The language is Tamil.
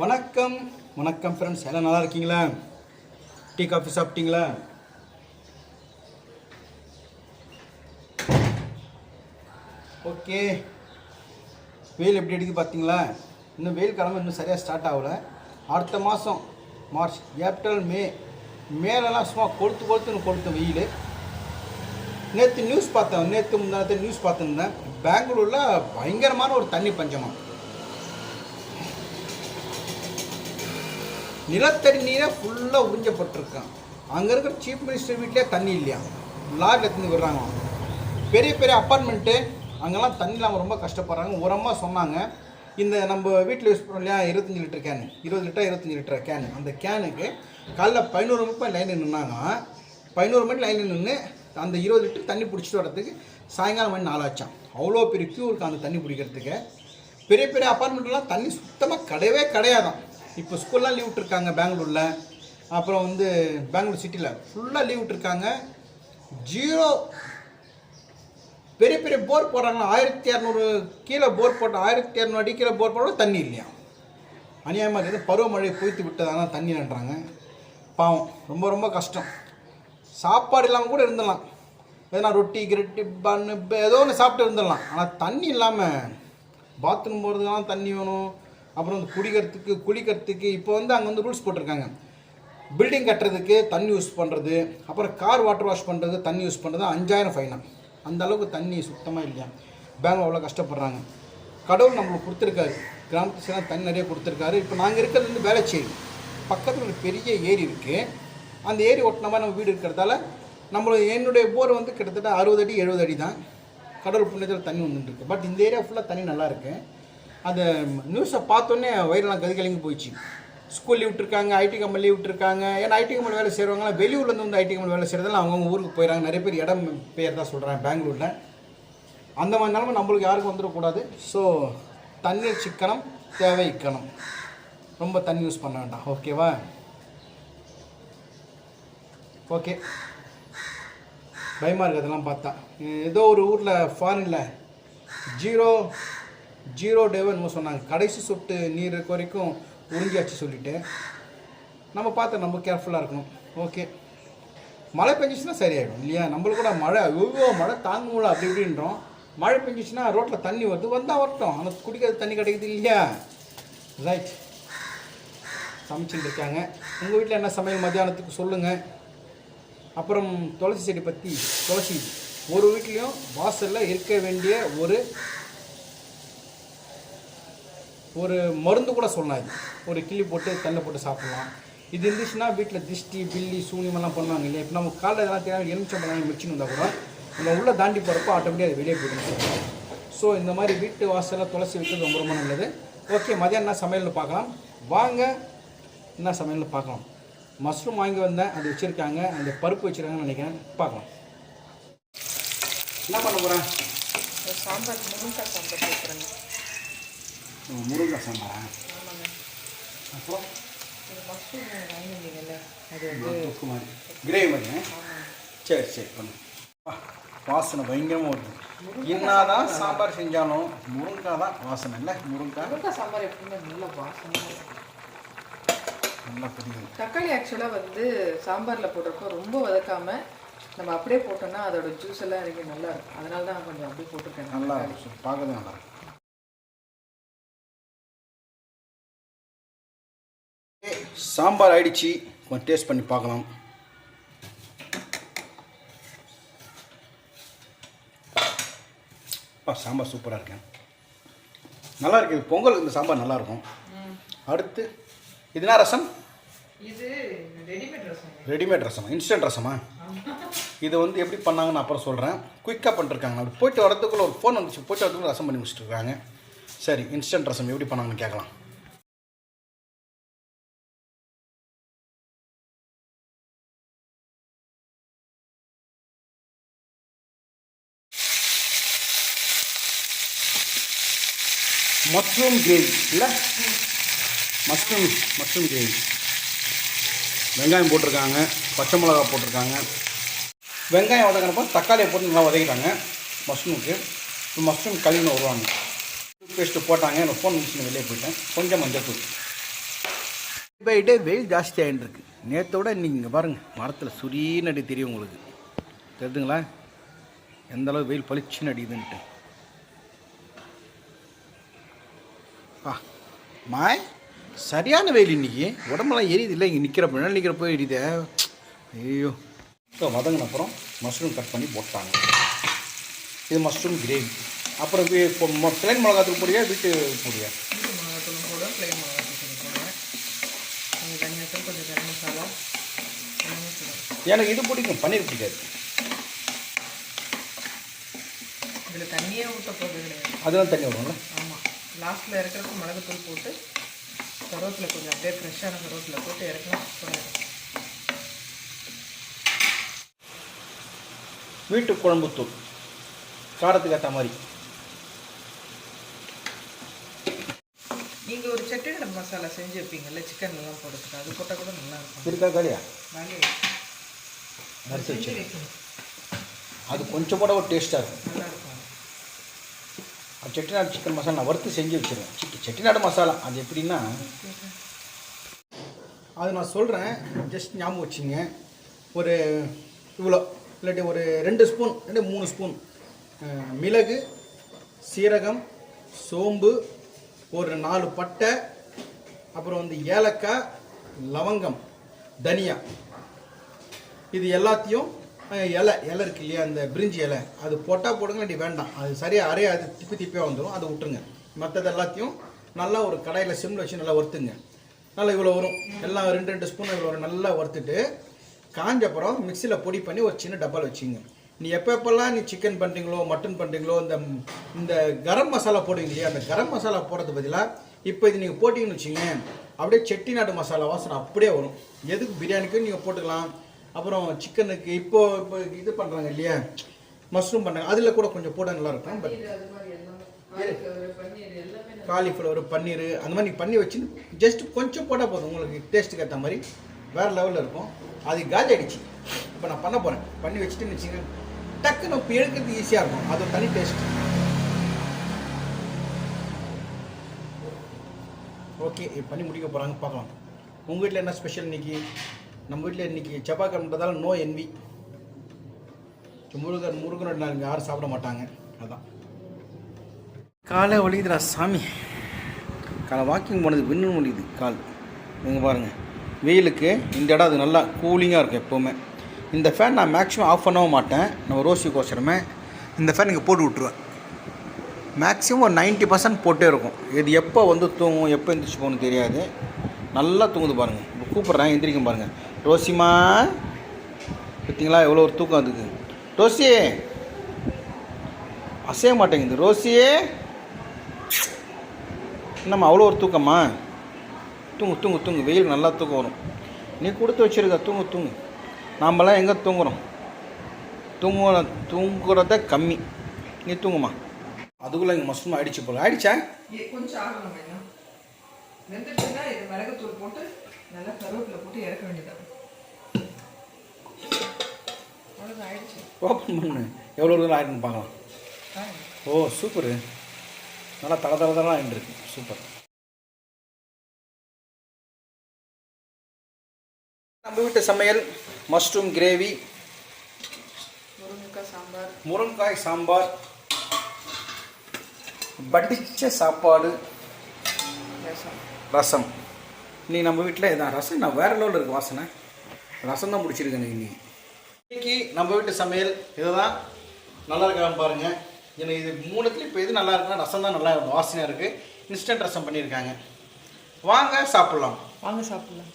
வணக்கம். வணக்கம் ஃப்ரெண்ட்ஸ் எல்லாம் நல்லா இருக்கீங்களா? டீ காஃபி சாப்பிட்டீங்களா? ஓகே வெயில் எப்படி அடிக்குது பார்த்தீங்களா? இன்னும் வெயில் கிழமை இன்னும் சரியாக ஸ்டார்ட் ஆகலை. அடுத்த மாதம் மார்ச் ஏப்ரல் மே மேலெல்லாம் சும்மா கொளுத்து கொளுத்துன்னு கொளுத்து வெயில். நேற்று நியூஸ் பார்த்தேன். நேற்று முந்தானத்து நியூஸ் பார்த்துருந்தேன். பெங்களூரில் பயங்கரமான ஒரு தண்ணி பஞ்சமாக நிலத்தடி நீரை ஃபுல்லாக உறிஞ்சப்பட்டிருக்கான். அங்கே இருக்கிற சீஃப் மினிஸ்டர் வீட்டிலே தண்ணி இல்லையா? லாக் எடுத்துன்னு விடுறாங்க பெரிய பெரிய அப்பார்ட்மெண்ட்டு அங்கெல்லாம் தண்ணி இல்லாமல் ரொம்ப கஷ்டப்படுறாங்க. உரமாக சொன்னாங்க. இந்த நம்ம வீட்டில் யூஸ் பண்ணோம் இல்லையா? இருபத்தஞ்சி லிட்டர் கேனு இருபது லிட்டர் இருபத்தஞ்சி லிட்டர் கேனு அந்த கேனுக்கு காலைல பதினோரு மணிக்கு லைனில் நின்னாங்க. பதினோரு மணி லைனில் நின்று அந்த இருபது லிட்டர் தண்ணி பிடிச்சிட்டு வரதுக்கு சாயங்காலம் மணி நாலாச்சான் அவ்வளோ பெரிய க்யூ இருக்குது அந்த தண்ணி பிடிக்கிறதுக்கு. பெரிய பெரிய அப்பார்ட்மெண்ட்லாம் தண்ணி சுத்தமாக கிடையவே கிடையாதான் இப்போ ஸ்கூல்லாம் லீவ் விட்டுருக்காங்க பெங்களூரில். அப்புறம் வந்து பெங்களூர் சிட்டியில் ஃபுல்லாக லீவ் விட்டுருக்காங்க. ஜீரோ பெரிய பெரிய போர் போடுறாங்களா? ஆயிரத்தி இரநூறு கீழே போர் போட்ட ஆயிரத்தி இரநூறு அடி கீழே போர் போட தண்ணி இல்லையா? அநியாயமாக இருக்குது. பருவமழை பொய்த்து விட்டதால தண்ணி நன்றாங்க பாவம் ரொம்ப ரொம்ப கஷ்டம். சாப்பாடு இல்லாமல் கூட இருந்துடலாம். எதனா ரொட்டி கிரட்டி பன்னு ஏதோ ஒன்று சாப்பிட்டு இருந்துடலாம். ஆனால் தண்ணி இல்லாமல் பாத்ரூம் போகிறதுக்கெல்லாம் தண்ணி வேணும். அப்புறம் வந்து குடிக்கிறதுக்கு குளிக்கிறதுக்கு இப்போ வந்து அங்கே வந்து ரூல்ஸ் போட்டிருக்காங்க. பில்டிங் கட்டுறதுக்கு தண்ணி யூஸ் பண்ணுறது அப்புறம் கார் வாட்டர் வாஷ் பண்ணுறது தண்ணி யூஸ் பண்ணுறது அஞ்சாயிரம் ஃபைனா அந்த அளவுக்கு தண்ணி சுத்தமாக இல்லையா? பேங்க் அவ்வளோ கஷ்டப்படுறாங்க. கடவுள் நம்மளுக்கு கொடுத்துருக்காரு. கிராமத்து சைடாக தண்ணி நிறைய கொடுத்துருக்காரு. இப்போ நாங்கள் இருக்கிறது வந்து வேலைச்சேரி பக்கத்தில் ஒரு பெரிய ஏரி இருக்குது அந்த ஏரி ஒட்டினமாக மாதிரி நம்ம வீடு இருக்கிறதால நம்மளோட என்னுடைய போர் வந்து கிட்டத்தட்ட அறுபது அடி எழுபது அடி தான் கடவுள் புண்ணியத்தில் தண்ணி வந்துட்டுருக்கு பட் இந்த ஏரியா ஃபுல்லாக தண்ணி நல்லா இருக்குது அந்த நியூஸை பார்த்தோன்னே வயிறெல்லாம் கதி கலங்கி போயிடுச்சு. ஸ்கூல் லீவ் விட்டுருக்காங்க ஐடி கம்பெனி லீவ் விட்டுருக்காங்க. ஏன்னா ஐடி கம்பெனி வேலை செய்கிறவங்களாம் வெளியூர்லேருந்து வந்து ஐடி கம்பெனி வேலை செய்கிறதெல்லாம் அவங்கவுங்க ஊருக்கு போயிடறாங்க நிறைய பேர் இடம் பேர் தான் சொல்கிறாங்க பெங்களூரில். அந்த மாதிரி நிலமை நம்மளுக்கு யாருக்கும் வந்துடக்கூடாது. ஸோ தண்ணீர் சிக்கனம் தேவை இக்கணம். ரொம்ப தண்ணி யூஸ் பண்ண வேண்டாம். ஓகேவா ஓகே பயமாக இருக்குது அதெல்லாம் பார்த்தா. ஏதோ ஒரு ஊரில் ஃபாரினில் ஜீரோ ஜீரோ டேவோ என்னமோ சொன்னாங்க. கடைசி சொட்டு நீர் இருக்க வரைக்கும் உறிஞ்சியாச்சு சொல்லிவிட்டு நம்ம பார்த்து நம்ம கேர்ஃபுல்லாக இருக்கணும். ஓகே மழை பெஞ்சிச்சுன்னா சரியாயிடும் இல்லையா? நம்மளுக்கு கூட மழை ஐயோ மழை தாங்க முடியல அப்படி இப்படின்றோம். மழை பெஞ்சிச்சுன்னா ரோட்டில் தண்ணி வருது வந்தால் வரட்டும். ஆனால் குடிக்கிறது தண்ணி கிடைக்குது இல்லையா? ரைட் சமைச்சுட்டு இருக்காங்க. உங்கள் வீட்டில் என்ன சமையல் மத்தியானத்துக்கு சொல்லுங்கள் அப்புறம் துளசி செடி பற்றி துளசி. ஒரு வீட்லேயும் வாசலில் இருக்க வேண்டிய ஒரு ஒரு மருந்து கூட சொல்லலாம் இது ஒரு கிள்ளி போட்டு தண்ணி போட்டு சாப்பிட்லாம். இது இருந்துச்சுன்னா வீட்டில் திஷ்டி பில்லி சூனியமெல்லாம் பண்ணுவாங்க இல்லையா? இப்போ நம்ம காலையில் தேவையான தெரியாமல் எலுமிச்சம்பழம் மிச்சின்னு வந்தால் கூட நம்ம உள்ளே தாண்டி போகிறப்போ ஆட்டோமேட்டிக்காக அது வெளியே போயிடும். ஸோ இந்த மாதிரி வீட்டு வாசலில் துளசி வைக்கிறது ரொம்ப ரொம்ப நல்லது. ஓகே மதியம் என்ன சமையல்னு பார்க்கலாம். வாங்க என்ன சமையல்னு பார்க்கலாம். மஷ்ரூம் வாங்கி வந்தேன் அது வச்சுருக்காங்க. அந்த பருப்பு வச்சுருக்காங்கன்னு நினைக்கிறேன். பார்க்கலாம். என்ன பண்ண போகிறேன் சாம்பார் முருங்கைக்காய் சாம்பார் வைக்கிறேங்க முருங்கை சாம்பாரா? அப்புறம் தொக்கு மாதிரி. கிரேவி மாதிரி சரி சரி பண்ணு வா, வாசனை பயங்கரமாக வருது. என்னதான் சாம்பார் செஞ்சாலும் முருங்காய் தான் வாசனை இல்லை? முருங்காய் முருங்கைக்காய் சாம்பார் எப்படின்னா நல்ல இருக்கும். நல்லா பிடிக்கும் தக்காளி ஆக்சுவலாக வந்து சாம்பாரில் போட்டிருக்கோம் ரொம்ப வதக்காம நம்ம அப்படியே போட்டோம்னா அதோட ஜூஸ் எல்லாம் இறங்கி நல்லா இருக்கும். அதனால தான் கொஞ்சம் அப்படியே போட்டிருக்கேன். நல்லா இருக்கும். பார்க்கறது நல்லா இருக்கும். சாம்பார் ஆயிடுச்சு. கொஞ்சம் டேஸ்ட் பண்ணி பார்க்கலாம். அப்பா சாம்பார் சூப்பராக இருக்கேன் நல்லா இருக்கு. இது பொங்கலுக்கு இந்த சாம்பார் நல்லா இருக்கும். அடுத்து இதுனா ரசம்? இது ரெடிமேட் ரசம். ரெடிமேட் ரசமா? இன்ஸ்டன்ட் ரசமா? இது வந்து எப்படி பண்ணாங்கன்னு அப்புறம் சொல்கிறேன் குயிக்காக பண்ணிருக்காங்க. அப்படி போயிட்டு வரதுக்குள்ள ஒரு ஃபோன் வந்துச்சு. போயிட்டு வரதுக்குள்ள ரசம் பண்ணி முடிச்சுட்டு இருக்காங்க. சரி இன்ஸ்டன்ட் ரசம் எப்படி பண்ணாங்கன்னு கேட்கலாம். மஷ்ரூம் கிரேவி இல்லை மஷ்ரூம் மஷ்ரூம் கிரேவி வெங்காயம் போட்டிருக்காங்க பச்சை மிளகா போட்டிருக்காங்க. வெங்காயம் வதங்கினப்போ தக்காளியை போட்டு நல்லா வதக்கிட்டாங்க மஷ்ரூமுக்கு இப்போ மஷ்ரூம் கழுவின்னு வருவாங்க பேஸ்ட்டு போட்டாங்க எனக்கு ஃபோன் மிஷின் வெளியே போயிட்டேன். கொஞ்சம் மஞ்சள் தூள். பை டே வெயில் ஜாஸ்தி ஆகிட்டுருக்கு நேற்றோட நீங்கள் இங்கே பாருங்கள் மரத்தில் சுரீன்னு அடி தெரியும் உங்களுக்கு? தெரியுதுங்களா? எந்தளவு வெயில் பளிச்சுன்னு அடிக்குதுன்ட்டு. மாய் சரியான வெயில் இன்னைக்கு. உடம்பெல்லாம் எரியுது இல்லை இங்கே நிற்கிறப்ப நிழல் நிற்கிறப்போ எரியுதே. ஐயோ. இப்போ வதங்கின அப்புறம் மஷ்ரூம் கட் பண்ணி போட்டாங்க. இது மஷ்ரூம் கிரேவி அப்புறம் பிளைன் மிளகாத்தூள் போடியா வீட்டு போடியா? வீட்டு மிளகாத்தூளும் போடுவேன் ப்ளைன் மிளகாத்தூள் போடுவேன். கொஞ்சம் தனியாத்தூள் கொஞ்சம் கரம் மசாலா. எல்லாமே போடுவேன். எனக்கு இது பிடிக்கும் பன்னீர் பிடிக்காது. இதில் தண்ணியே ஊற்ற போகிறது கிடையாது. அதெல்லாம் தண்ணி ஆமாம் லாஸ்ட்டில் இறக்குறதுக்கு மிளகுத்தூள் போட்டு கருவேப்பிலை கொஞ்சம் அப்படியே ஃப்ரெஷ்ஷான கருவேப்பிலை போட்டு சூப்பராக இருக்கும் வீட்டு குழம்பு தூள். காரத்துக்கு ஏற்ற மாதிரி. நீங்கள் ஒரு செட்டிநாடு மசாலா செஞ்சு வைப்பீங்கல்ல சிக்கன்லாம் போடுறதுக்கு. அது போட்டால் கூட நல்லா இருக்கும். இருக்கா காலியா? வைக்கணும். அது கொஞ்சம் கூட ஒரு டேஸ்ட்டாக இருக்கும். நல்லா இருக்கும். செட்டிநாடு சிக்கன் மசாலா நான் வறுத்து செஞ்சு வச்சுருவேன். சிக்கன் செட்டிநாடு மசாலா. அது எப்படின்னா அது நான் சொல்கிறேன் ஜஸ்ட் ஞாபகம் வச்சுங்க. ஒரு இவ்வளோ. இல்லாட்டி ஒரு ரெண்டு ஸ்பூன் ரெண்டு மூணு ஸ்பூன் மிளகு சீரகம் சோம்பு ஒரு நாலு பட்டை அப்புறம் வந்து ஏலக்காய் லவங்கம் தனியா. இது எல்லாத்தையும் இலை இலை இருக்கு இல்லையா? அந்த பிரிஞ்சி இலை. அது போட்டால் போடுங்க இல்லாட்டி வேண்டாம். அது சரியாக அரையா அது திப்பி திப்பியாக வந்துடும் அதை விட்டுருங்க. மற்றது எல்லாத்தையும் நல்லா ஒரு கடையில் சிம்மில் வச்சு நல்லா வறுத்துங்க. நல்லா இவ்வளோ வரும். எல்லாம் ரெண்டு ரெண்டு ஸ்பூன் இவ்வளோ வரும். நல்லா வறுத்துட்டு காஞ்ச அப்புறம் மிக்சியில் பொடி பண்ணி ஒரு சின்ன டப்பாவில் வச்சுங்க. நீ எப்போ எப்போல்லாம் நீ சிக்கன் பண்ணுறீங்களோ மட்டன் பண்ணுறீங்களோ இந்த இந்த கரம் மசாலா போடுவீங்க இல்லையா? அந்த கரம் மசாலா போடுறது பதிலாக இப்போ இது நீங்கள் போட்டிங்கன்னு வச்சுங்க அப்படியே செட்டிநாடு மசாலா வாசனை அப்படியே வரும். எதுக்கு பிரியாணிக்கும் நீங்கள் போட்டுக்கலாம். அப்புறம் சிக்கனுக்கு இப்போ இப்போ இது பண்ணுறாங்க இல்லையா? மஷ்ரூம் பண்ணுறாங்க அதில் கூட கொஞ்சம் போட நல்லா இருக்கும் பட் காலிஃப்ளவர் பன்னீர் அந்த மாதிரி பண்ணி வச்சு ஜஸ்ட் கொஞ்சம் போட்டால் போதும். உங்களுக்கு டேஸ்ட்டுக்கு ஏற்ற மாதிரி. வேறு லெவலில் இருக்கும். அது காலி ஆயிடுச்சு. இப்போ நான் பண்ண போகிறேன் பண்ணி வச்சுட்டு வச்சுங்க டக்குன்னு இப்போ எடுக்கிறது ஈஸியாக இருக்கும். அது தனி டேஸ்ட் ஓகே பண்ணி முடிக்க போகிறாங்க பார்க்கலாம். உங்கள் வீட்டில் என்ன ஸ்பெஷல் இன்னைக்கு? நம்ம வீட்டில் இன்றைக்கி இன்னைக்கு செவ்வாய்க்கிழமைன்றதால no N V. Murugan Murugan நாங்கள் யாரும் சாப்பிட மாட்டாங்க. அதான். காலை வலிக்குதுடா சாமி. காலை வாக்கிங் போனது விண்ணு முடியுது கால். நீங்கள் பாருங்கள் வெயிலுக்கு இந்த இடம் அது நல்லா கூலிங்காக இருக்கும் எப்போவுமே. இந்த ஃபேன் நான் மேக்ஸிமம் ஆஃப் பண்ணவும் மாட்டேன். நம்ம ரோசிக்கோசரமே இந்த ஃபேன் இங்கே போட்டு விட்ருவேன் மேக்ஸிமம் ஒரு நைன்ட்டி பர்சன்ட் போட்டே இருக்கும். இது எப்போ வந்து தூங்கும் எப்போ எந்திரிச்சு போகணும் தெரியாது. நல்லா தூங்குது பாருங்கள் கூப்பிட்றேன் எந்திரிக்கும் பாருங்கள் ரோசிமா பார்த்தீங்களா எவ்வளோ ஒரு தூக்கம் அதுக்கு. ரோசி! அசைய மாட்டேங்குது. ரோசியே என்னம்மா அவ்வளோ ஒரு தூக்கம்மா தூங்கு தூங்கு தூங்கு. வெயில் நல்லா தூக்கம் வரும். நீ கொடுத்து வச்சிருக்க தூங்கு தூங்கு. நாமெல்லாம் எங்கே தூங்குறோம்? தூங்குற தூங்குறத கம்மி. நீ தூங்குமா? அதுக்குள்ளே இங்கே மஷ்ரூம் ஆயிடுச்சு போல. ஆயிடுச்சா? கொஞ்சம் ஆகணும் இது மிளகுத்தூள் போட்டு நல்லா கருவேப்பிலை போட்டு இறக்க வேண்டியதான் ஓப்பன் பண்ணு. எவ்வளோ தூரம் ஆயிடுன்னு பார்க்கலாம். ஓ சூப்பரு நல்லா தள தள தளம் ஆயிட்டுருக்கு சூப்பர் நம்ம வீட்டு சமையல் மஷ்ரூம் கிரேவி முருங்கைக்காய் சாம்பார். முருங்காய் சாம்பார் வடிச்ச சாப்பாடு ரசம். ரசம். நீ நம்ம வீட்டில் இதான் ரசம்? நான் வேறு லெவலில் இருக்கு வாசனை. ரசம் தான் முடிச்சிருக்கேன் இன்னைக்கு இன்னைக்கு நம்ம வீட்டு சமையல் இதுதான். நல்லா இருக்கான்னு பாருங்கள் எனக்கு இது மூணுத்துல இப்போ எது நல்லா இருக்குன்னா ரசம் தான் நல்லா வாசனையாக இருக்குது இன்ஸ்டன்ட் ரசம் பண்ணியிருக்காங்க. வாங்க சாப்பிட்லாம். வாங்க சாப்பிடலாம்.